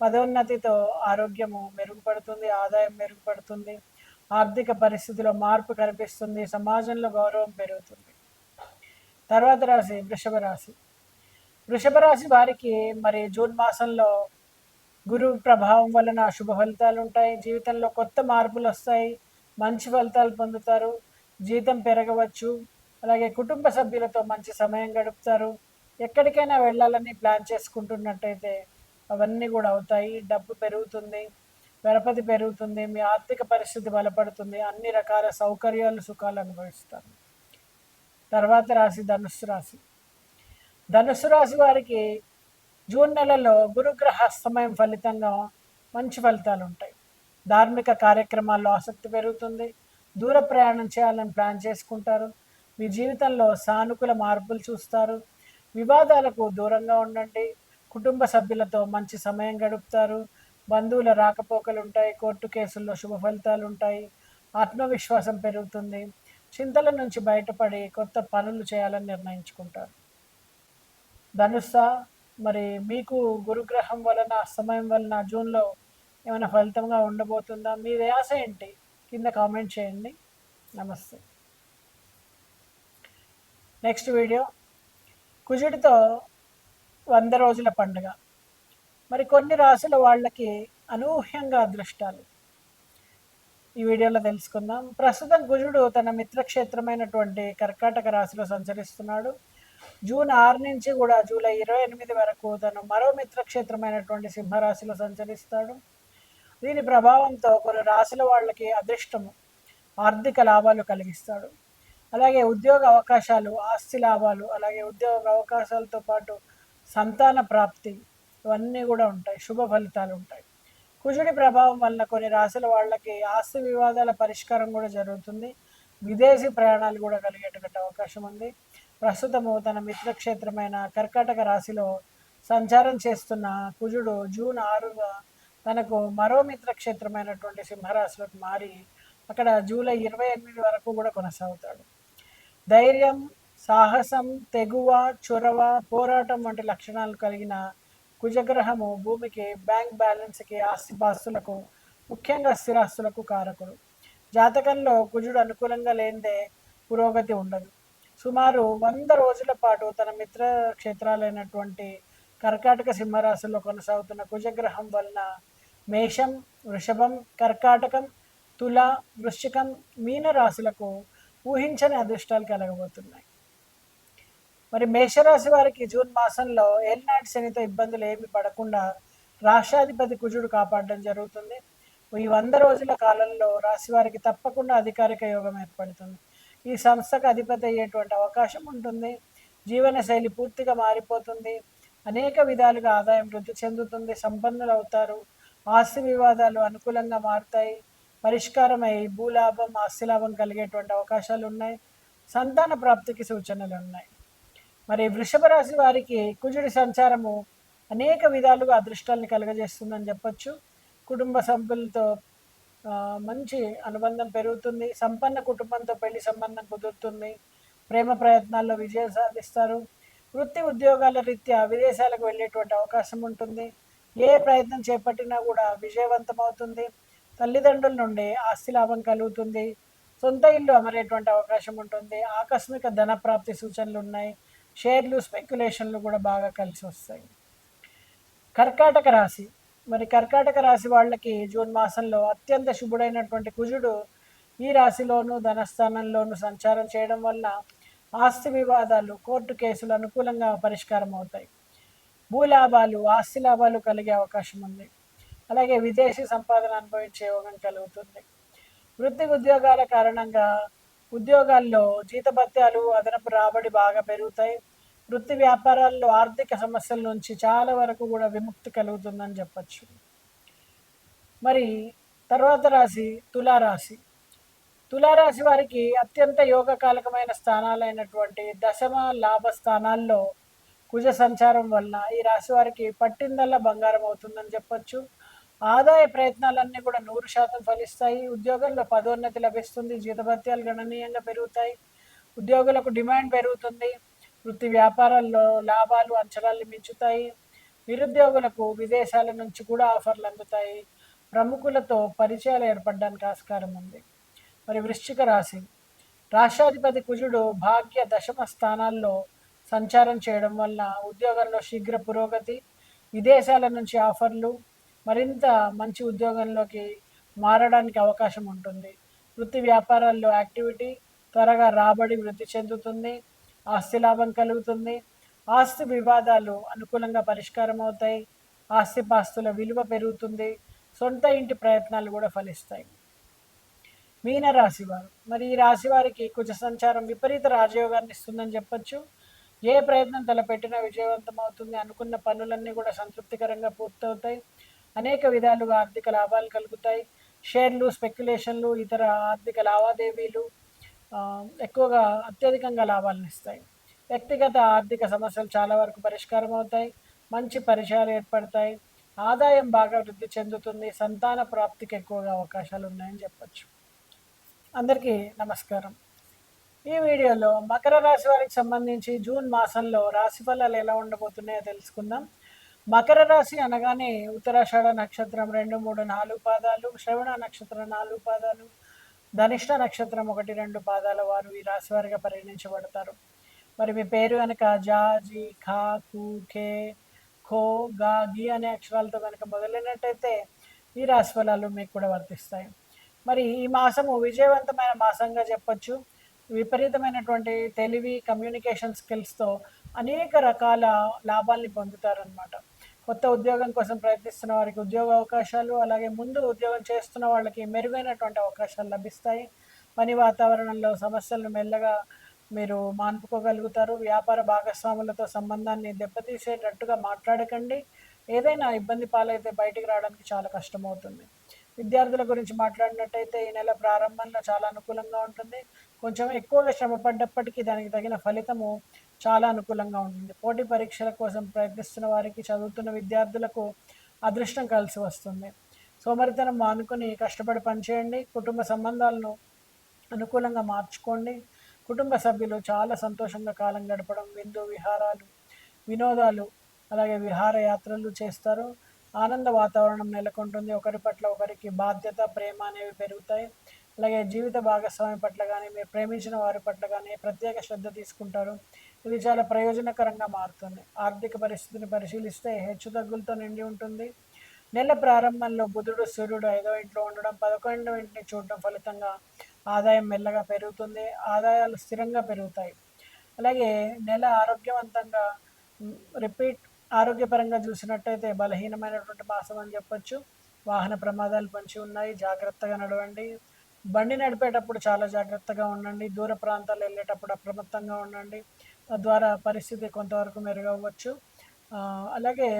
పదోన్నతితో ఆరోగ్యము మెరుగుపడుతుంది ఆదాయం మెరుగుపడుతుంది ఆర్థిక పరిస్థితిలో మార్పు కనిపిస్తుంది సమాజంలో గౌరవం పెరుగుతుంది. తర్వాత రాశి వృషభ రాశి. వృషభ రాశి వారికి మరి జూన్ మాసంలో గురువు ప్రభావం వలన శుభ ఫలితాలు ఉంటాయి. జీవితంలో కొత్త మార్పులు వస్తాయి. మంచి ఫలితాలు పొందుతారు. జీతం పెరగవచ్చు. అలాగే కుటుంబ సభ్యులతో మంచి సమయం గడుపుతారు. ఎక్కడికైనా వెళ్ళాలని ప్లాన్ చేసుకుంటున్నట్టయితే అవన్నీ కూడా అవుతాయి. డబ్బు పెరుగుతుంది పరపతి పెరుగుతుంది మీ ఆర్థిక పరిస్థితి బలపడుతుంది అన్ని రకాల సౌకర్యాలు సుఖాలు అనుభవిస్తారు. తర్వాత రాశి ధనుస్సు రాశి. ధనుస్సు రాశి వారికి జూన్ నెలలో గురుగ్రహ అస్తమయం ఫలితంగా మంచి ఫలితాలు ఉంటాయి. ధార్మిక కార్యక్రమాల్లో ఆసక్తి పెరుగుతుంది. దూర ప్రయాణం చేయాలని ప్లాన్ చేసుకుంటారు. మీ జీవితంలో సానుకూల మార్పులు చూస్తారు. వివాదాలకు దూరంగా ఉండండి. కుటుంబ సభ్యులతో మంచి సమయం గడుపుతారు. బంధువుల రాకపోకలు ఉంటాయి కోర్టు కేసుల్లో శుభ ఫలితాలు ఉంటాయి ఆత్మవిశ్వాసం పెరుగుతుంది. చింతల నుంచి బయటపడి కొత్త పనులు చేయాలని నిర్ణయించుకుంటారు. ధనుస్స మరి మీకు గురుగ్రహం వలన అస్తమయం వలన జూన్లో ఏమైనా ఫలితంగా ఉండబోతుందా? మీ ఆశ ఏంటి? కింద కామెంట్ చేయండి. నమస్తే. Next video. కుజుడితో వంద రోజుల పండుగ. మరి కొన్ని రాసుల వాళ్ళకి అనూహ్యంగా అదృష్టాలు. ఈ వీడియోలో తెలుసుకుందాం. ప్రస్తుతం కుజుడు తన మిత్రక్షేత్రమైనటువంటి కర్కాటక రాశిలో సంచరిస్తున్నాడు. జూన్ ఆరు నుంచి కూడా జూలై ఇరవై ఎనిమిది వరకు తను మరో మిత్రక్షేత్రమైనటువంటి సింహరాశిలో సంచరిస్తాడు. దీని ప్రభావంతో కొన్ని రాశుల వాళ్ళకి అదృష్టము ఆర్థిక లాభాలు కలిగిస్తాడు. అలాగే ఉద్యోగ అవకాశాలు ఆస్తి లాభాలు అలాగే ఉద్యోగ అవకాశాలతో పాటు సంతాన ప్రాప్తి ఇవన్నీ కూడా ఉంటాయి శుభ ఫలితాలు ఉంటాయి. కుజుడి ప్రభావం వల్ల కొన్ని రాశుల వాళ్ళకి ఆస్తి వివాదాల పరిష్కారం కూడా జరుగుతుంది. విదేశీ ప్రయాణాలు కూడా కలిగేటటువంటి అవకాశం ఉంది. ప్రస్తుతము తన మిత్రక్షేత్రమైన కర్కాటక రాశిలో సంచారం చేస్తున్న కుజుడు జూన్ ఆరుగా తనకు మరో మిత్రక్షేత్రమైనటువంటి సింహరాశిలోకి మారి అక్కడ జూలై ఇరవై ఎనిమిది వరకు కూడా కొనసాగుతాడు. ధైర్యం సాహసం తెగువ చొరవ పోరాటం వంటి లక్షణాలు కలిగిన కుజగ్రహము భూమికి బ్యాంక్ బ్యాలెన్స్కి ఆస్తిపాస్తులకు ముఖ్యంగా స్థిరాస్తులకు కారకుడు. జాతకంలో కుజుడు అనుకూలంగా లేనిదే పురోగతి ఉండదు. సుమారు వంద రోజుల పాటు తన మిత్ర క్షేత్రాలైనటువంటి కర్కాటక సింహరాశిలో కొనసాగుతున్న కుజగ్రహం వలన మేషం వృషభం కర్కాటకం తుల వృశ్చికం మీన రాశులకు ఊహించని అదృష్టాలు కలగబోతున్నాయి. మరి మేషరాశి వారికి జూన్ మాసంలో ఏలినాటి శనితో ఇబ్బందులు ఏమి పడకుండా రాష్ట్రాధిపతి కుజుడు కాపాడడం జరుగుతుంది. ఈ వంద రోజుల కాలంలో రాశి వారికి తప్పకుండా అధికారిక యోగం ఏర్పడుతుంది. ఈ సంస్థకు అధిపతి అయ్యేటువంటి అవకాశం ఉంటుంది. జీవన శైలి పూర్తిగా మారిపోతుంది. అనేక విధాలుగా ఆదాయం వృద్ధి చెందుతుంది. సంపన్నులు అవుతారు. ఆస్తి వివాదాలు అనుకూలంగా మారుతాయి. పరిష్కారమై భూలాభం ఆస్తి లాభం కలిగేటువంటి అవకాశాలు ఉన్నాయి. సంతాన ప్రాప్తికి సూచనలు ఉన్నాయి. మరి వృషభ రాశి వారికి కుజుడి సంచారము అనేక విధాలుగా అదృష్టాన్ని కలుగజేస్తుందని చెప్పచ్చు. కుటుంబ సభ్యులతో మంచి అనుబంధం పెరుగుతుంది. సంపన్న కుటుంబంతో పెళ్ళి సంబంధం కుదురుతుంది. ప్రేమ ప్రయత్నాల్లో విజయం సాధిస్తారు. వృత్తి ఉద్యోగాల రీత్యా విదేశాలకు వెళ్ళేటువంటి అవకాశం ఉంటుంది. ఏ ప్రయత్నం చేపట్టినా కూడా విజయవంతమవుతుంది తల్లిదండ్రుల నుండి ఆస్తి లాభం కలుగుతుంది. సొంత ఇల్లు అమరేటువంటి అవకాశం ఉంటుంది. ఆకస్మిక ధన ప్రాప్తి సూచనలు ఉన్నాయి. షేర్లు స్పెక్యులేషన్లు కూడా బాగా కలిసి వస్తాయి. కర్కాటక రాశి. మరి కర్కాటక రాశి వాళ్ళకి జూన్ మాసంలో అత్యంత శుభుడైనటువంటి కుజుడు ఈ రాశిలోను ధనస్థానంలోను సంచారం చేయడం వల్ల ఆస్తి వివాదాలు కోర్టు కేసులు అనుకూలంగా పరిష్కారం అవుతాయి. భూలాభాలు ఆస్తి లాభాలు కలిగే అవకాశం ఉంది. అలాగే విదేశీ సంపాదన అనుభవించే యోగం కలుగుతుంది. వృత్తి ఉద్యోగాల కారణంగా ఉద్యోగాల్లో జీతభత్యాలు అదనపు రాబడి బాగా పెరుగుతాయి. వృత్తి వ్యాపారాల్లో ఆర్థిక సమస్యల నుంచి చాలా వరకు కూడా విముక్తి కలుగుతుందని చెప్పచ్చు. మరి తర్వాత రాశి తులారాశి. తులారాశి వారికి అత్యంత యోగకాలకమైన స్థానాలైనటువంటి దశమ లాభ స్థానాల్లో కుజ సంచారం వలన ఈ రాశి వారికి పట్టిందల్లా బంగారం అవుతుందని చెప్పొచ్చు. ఆదాయ ప్రయత్నాలన్నీ కూడా నూరు శాతం ఫలిస్తాయి. ఉద్యోగంలో పదోన్నతి లభిస్తుంది. జీతభత్యాలు గణనీయంగా పెరుగుతాయి. ఉద్యోగులకు డిమాండ్ పెరుగుతుంది. వృత్తి వ్యాపారాల్లో లాభాలు అంచనాలు మించుతాయి. నిరుద్యోగులకు విదేశాల నుంచి కూడా ఆఫర్లు అందుతాయి. ప్రముఖులతో పరిచయాలు ఏర్పడడానికి ఆస్కారం ఉంది. మరి వృశ్చిక రాశి. రాష్ట్రాధిపతి కుజుడు భాగ్య దశమ స్థానాల్లో సంచారం చేయడం వల్ల ఉద్యోగంలో శీఘ్ర పురోగతి విదేశాల నుంచి ఆఫర్లు మరింత మంచి ఉద్యోగంలోకి మారడానికి అవకాశం ఉంటుంది. వృత్తి వ్యాపారాల్లో యాక్టివిటీ త్వరగా రాబడి వృద్ధి చెందుతుంది ఆస్తి లాభం కలుగుతుంది. ఆస్తి వివాదాలు అనుకూలంగా పరిష్కారం అవుతాయి. ఆస్తిపాస్తుల విలువ పెరుగుతుంది. సొంత ఇంటి ప్రయత్నాలు కూడా ఫలిస్తాయి. మీన రాశి వారు. మరి ఈ రాశి వారికి కుజ సంచారం విపరీత రాజయోగాన్ని ఇస్తుందని చెప్పచ్చు. ఏ ప్రయత్నం తలపెట్టినా విజయవంతం అవుతుంది అనుకున్న పనులన్నీ కూడా సంతృప్తికరంగా పూర్తవుతాయి. అనేక విధాలుగా ఆర్థిక లాభాలు కలుగుతాయి. షేర్లు స్పెక్యులేషన్లు ఇతర ఆర్థిక లావాదేవీలు ఎక్కువగా అత్యధికంగా లాభాలను ఇస్తాయి. వ్యక్తిగత ఆర్థిక సమస్యలు చాలా వరకు పరిష్కారం అవుతాయి. మంచి పరిచయాలు ఏర్పడతాయి. ఆదాయం బాగా వృద్ధి చెందుతుంది. సంతాన ప్రాప్తికి ఎక్కువగా అవకాశాలు ఉన్నాయని చెప్పచ్చు. అందరికీ నమస్కారం. ఈ వీడియోలో మకర రాశి వారికి సంబంధించి జూన్ మాసంలో రాశి ఫలాలు ఎలా ఉండబోతున్నాయో తెలుసుకుందాం. మకర రాశి అనగానే ఉత్తరాషాఢ నక్షత్రం రెండు మూడు నాలుగు పాదాలు శ్రవణ నక్షత్రం నాలుగు పాదాలు ధనిష్ట నక్షత్రం ఒకటి రెండు పాదాల వారు ఈ రాశి వారిగా పరిగణించబడతారు. మరి మీ పేరు కనుక జా జీ ఖా కు కే ఖో గా గి అనే అక్షరాలతో కనుక మొదలైనట్టయితే ఈ రాశి ఫలాలు మీకు కూడా వర్తిస్తాయి. మరి ఈ మాసము విజయవంతమైన మాసంగా చెప్పొచ్చు. విపరీతమైనటువంటి తెలివి కమ్యూనికేషన్ స్కిల్స్తో అనేక రకాల లాభాల్ని పొందుతారనమాట కొత్త ఉద్యోగం కోసం ప్రయత్నిస్తున్న వారికి ఉద్యోగ అవకాశాలు అలాగే ముందు ఉద్యోగం చేస్తున్న వాళ్ళకి మెరుగైనటువంటి అవకాశాలు లభిస్తాయి. పని వాతావరణంలో సమస్యలను మెల్లగా మీరు మాన్పుకోగలుగుతారు వ్యాపార భాగస్వాములతో సంబంధాన్ని దెబ్బతీసేటట్టుగా మాట్లాడకండి. ఏదైనా ఇబ్బంది పాలైతే బయటికి రావడానికి చాలా కష్టమవుతుంది. విద్యార్థుల గురించి మాట్లాడినట్టయితే ఈ నెల ప్రారంభంలో చాలా అనుకూలంగా ఉంటుంది. కొంచెం ఎక్కువగా శ్రమ పడ్డప్పటికీ దానికి తగిన ఫలితము చాలా అనుకూలంగా ఉంటుంది. పోటీ పరీక్షల కోసం ప్రయత్నిస్తున్న వారికి చదువుతున్న విద్యార్థులకు అదృష్టం కలిసి వస్తుంది. సోమరితనం మానుకొని కష్టపడి పనిచేయండి. కుటుంబ సంబంధాలను అనుకూలంగా మార్చుకోండి. కుటుంబ సభ్యులు చాలా సంతోషంగా కాలం గడపడం విందు విహారాలు వినోదాలు అలాగే విహారయాత్రలు చేస్తారు. ఆనంద వాతావరణం నెలకొంటుంది. ఒకరి పట్ల ఒకరికి బాధ్యత ప్రేమ అనేవి పెరుగుతాయి. అలాగే జీవిత భాగస్వామి పట్ల కానీ మీరు ప్రేమించిన వారి పట్ల కానీ ప్రత్యేక శ్రద్ధ తీసుకుంటారు. ఇది చాలా ప్రయోజనకరంగా మారుతుంది. ఆర్థిక పరిస్థితిని పరిశీలిస్తే హెచ్చు తగ్గులతో నిండి ఉంటుంది. నెల ప్రారంభంలో బుధుడు సూర్యుడు ఐదో ఇంట్లో ఉండడం పదకొండవ ఇంటిని చూడడం ఫలితంగా ఆదాయం మెల్లగా పెరుగుతుంది. ఆదాయాలు స్థిరంగా పెరుగుతాయి. అలాగే నెల ఆరోగ్యవంతంగా రిపీట్ ఆరోగ్యపరంగా చూసినట్టయితే బలహీనమైనటువంటి మాసం అని చెప్పొచ్చు. వాహన ప్రమాదాలు పంచి ఉన్నాయి. జాగ్రత్తగా నడవండి. బండి నడిపేటప్పుడు చాలా జాగ్రత్తగా ఉండండి. దూర ప్రాంతాలు వెళ్ళేటప్పుడు అప్రమత్తంగా ఉండండి. తద్వారా పరిస్థితి కొంతవరకు మెరుగవ్వచ్చు. అలాగే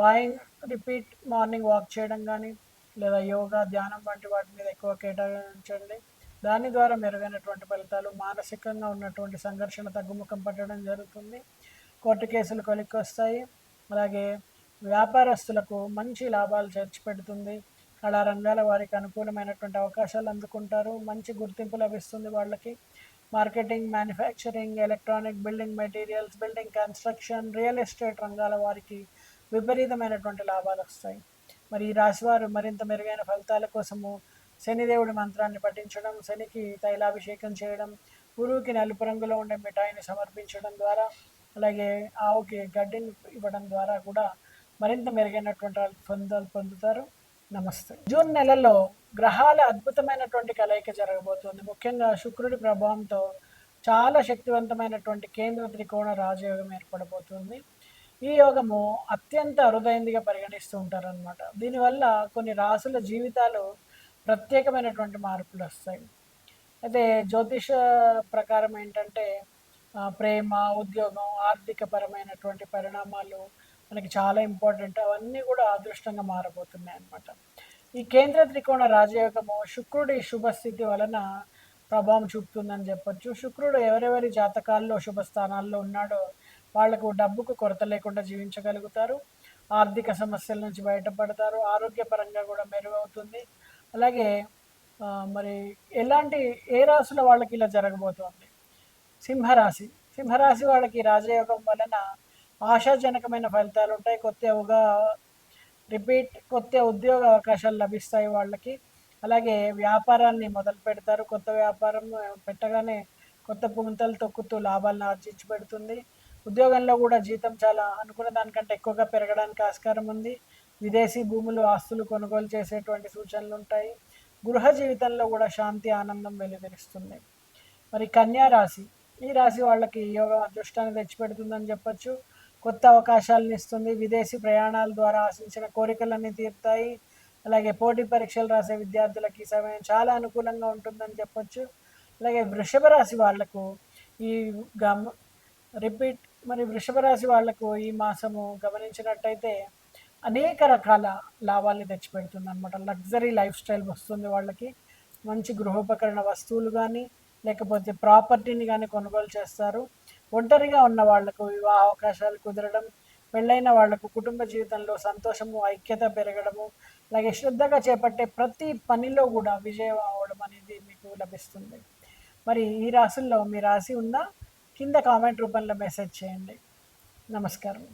వాయింగ్ రిపీట్ మార్నింగ్ వాక్ చేయడం కానీ లేదా యోగా ధ్యానం వంటి వాటి మీద ఎక్కువ కేటాయించండి. దాని ద్వారా మెరుగైనటువంటి ఫలితాలు మానసికంగా ఉన్నటువంటి సంఘర్షణ తగ్గుముఖం పట్టడం జరుగుతుంది. కోర్టు కేసులు కొలిక్కి వస్తాయి అలాగే వ్యాపారస్తులకు మంచి లాభాలు చేర్చిపెడుతుంది. కళా రంగాల వారికి అనుకూలమైనటువంటి అవకాశాలు అందుకుంటారు. మంచి గుర్తింపు లభిస్తుంది వాళ్ళకి. Marketing manufacturing electronic building materials building construction real estate రంగాల వారికి విపరీతమైనటువంటి లాభాలు వస్తాయి. మరి ఈ రాశివారు మరింత మెరుగైన ఫలితాల కోసము శనిదేవుడి మంత్రాన్ని పఠించడం శనికి తైలాభిషేకం చేయడం గురువుకి నలుపు రంగులో ఉండే మిఠాయిని సమర్పించడం ద్వారా అలాగే ఆవుకి గడ్డిని ఇవ్వడం ద్వారా కూడా మరింత మెరుగైనటువంటి ఫలితాలు పొందుతారు. నమస్తే. జూన్ నెలలో గ్రహాల అద్భుతమైనటువంటి కలయిక జరగబోతుంది. ముఖ్యంగా శుక్రుడి ప్రభావంతో చాలా శక్తివంతమైనటువంటి కేంద్ర త్రికోణ రాజయోగం ఏర్పడబోతుంది. ఈ యోగము అత్యంత అరుదైందిగా పరిగణిస్తూ ఉంటారనమాట దీనివల్ల కొన్ని రాసుల జీవితాలు ప్రత్యేకమైనటువంటి మార్పులు వస్తాయి. అయితే జ్యోతిష ప్రకారం ఏంటంటే ప్రేమ ఉద్యోగం ఆర్థిక పరమైనటువంటి పరిణామాలు మనకి చాలా ఇంపార్టెంట్. అవన్నీ కూడా అదృష్టంగా మారబోతున్నాయి అన్నమాట. ఈ కేంద్ర త్రికోణ రాజయోగము శుక్రుడి శుభస్థితి వలన ప్రభావం చూపుతుందని చెప్పొచ్చు. శుక్రుడు ఎవరెవరి జాతకాల్లో శుభ స్థానాల్లో ఉన్నాడో వాళ్ళకు డబ్బుకు కొరత లేకుండా జీవించగలుగుతారు. ఆర్థిక సమస్యల నుంచి బయటపడతారు. ఆరోగ్యపరంగా కూడా మెరుగవుతుంది. అలాగే మరి ఎలాంటి ఏ రాశుల వాళ్ళకి ఇలా జరగబోతోంది? సింహరాశి. సింహరాశి వాళ్ళకి రాజయోగం వలన ఆశాజనకమైన ఫలితాలు ఉంటాయి. కొత్తగా రిపీట్ కొత్త ఉద్యోగ అవకాశాలు లభిస్తాయి వాళ్ళకి. అలాగే వ్యాపారాన్ని మొదలు పెడతారు. కొత్త వ్యాపారం పెట్టగానే కొత్త పుంతలు తొక్కుతూ లాభాలను ఆర్జించి పెడుతుంది. ఉద్యోగంలో కూడా జీతం చాలా అనుకున్న దానికంటే ఎక్కువగా పెరగడానికి ఆస్కారం ఉంది. విదేశీ భూములు ఆస్తులు కొనుగోలు చేసేటువంటి సూచనలు ఉంటాయి. గృహ జీవితంలో కూడా శాంతి ఆనందం వెలువరిస్తుంది. మరి కన్యా రాశి ఈ రాశి వాళ్ళకి యోగం అదృష్టాన్ని తెచ్చిపెడుతుందని చెప్పచ్చు. కొత్త అవకాశాలను ఇస్తుంది. విదేశీ ప్రయాణాల ద్వారా ఆశించిన కోరికలన్నీ తీరుతాయి. అలాగే పోటీ పరీక్షలు రాసే విద్యార్థులకి సమయం చాలా అనుకూలంగా ఉంటుందని చెప్పొచ్చు. అలాగే వృషభ రాశి వాళ్ళకు ఈ గమ రిపీట్ మరి వృషభ రాశి వాళ్ళకు ఈ మాసము గమనించినట్టయితే అనేక రకాల లాభాల్ని తెచ్చిపెడుతుంది అనమాట లగ్జరీ లైఫ్ స్టైల్ వస్తుంది వాళ్ళకి మంచి గృహోపకరణ వస్తువులు కానీ లేకపోతే ప్రాపర్టీని కానీ కొనుగోలు చేస్తారు. ఒంటరిగా ఉన్న వాళ్ళకు వివాహ అవకాశాలు కుదరడం పెళ్ళైన వాళ్ళకు కుటుంబ జీవితంలో సంతోషము ఐక్యత పెరగడము అలాగే శ్రద్ధగా చేపట్టే ప్రతి పనిలో కూడా విజయం అవడం అనేది మీకు లభిస్తుంది. మరి ఈ రాశుల్లో మీ రాశి ఉందా? కింద కామెంట్ రూపంలో మెసేజ్ చేయండి. నమస్కారం.